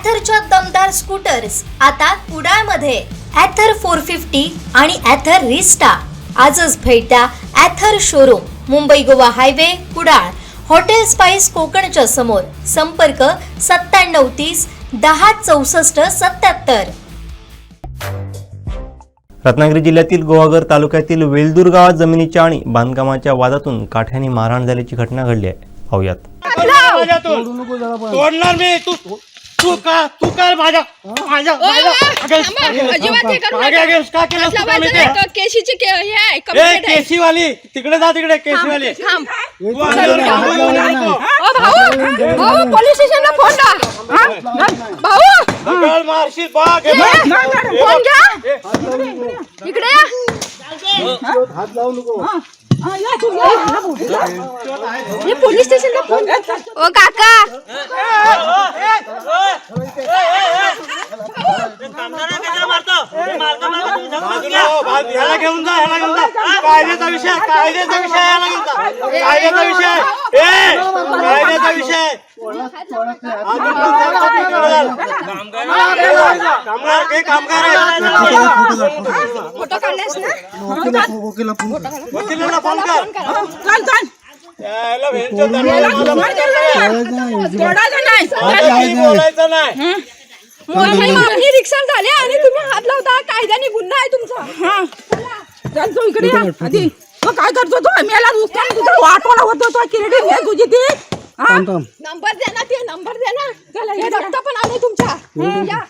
ॲथरच्या दमदार स्कूटर्स आता कुडाळमध्ये. ॲथर फोर फिफ्टी आणि ॲथर रिस्टा आजच भेट द्या Ather showroom Mumbai Goa highway Kudal. Hotel Spice कोकणच्या समोर. संपर्क सत्त्याण्णव तीस दहा चौसष्ट सत्याहत्तर रत्नागिरी जिल्ह्यातील गोवागर तालुक्यातील वेलदूर गावात जमिनीच्या आणि बांधकामाच्या वादातून काठ्याने मारहाण झाल्याची घटना घडली आहे. पाहुयात. तोडणार मी तू तू का तू काय माझ्या माझ्या माझ्या करू का तू काम इथे? नाही. क- केशीची के- हे आहे ए complaint आहे. केसीवाली तिकडे जा तिकडे. तू काम करू नको. ओ भाऊ भाऊ पोलीस स्टेशनला फोन ला. हा? भाऊ. दगड मारशील बाग. हे ये, बघ. फोन घ्या. इकडे या. हे पोलीस स्टेशनला फोन ओ काका. ह्याला घेऊन जा ह्याला घेऊन जा. कायद्याचा विषय कायद्याचा विषय ह्याला घेऊन जा. कायद्याचा विषय ए कायद्याचा विषय हा, तो. कामगार हे वकिलाला फोन कर. बोलायचं नाही. रिक्षा झाली आणि तुम्ही हात लावता. कायद्याने गुन्हा आहे तुमचा. तू इकडे या. आधी. तो काय करतो तो? मेला नुसता तुझा वाटोला होतो. तो किरडी घे तुझी ती. हा? नंबर द्या ना ते नंबर द्या ना. चला हे रक्त पण आले तुमच्या. या.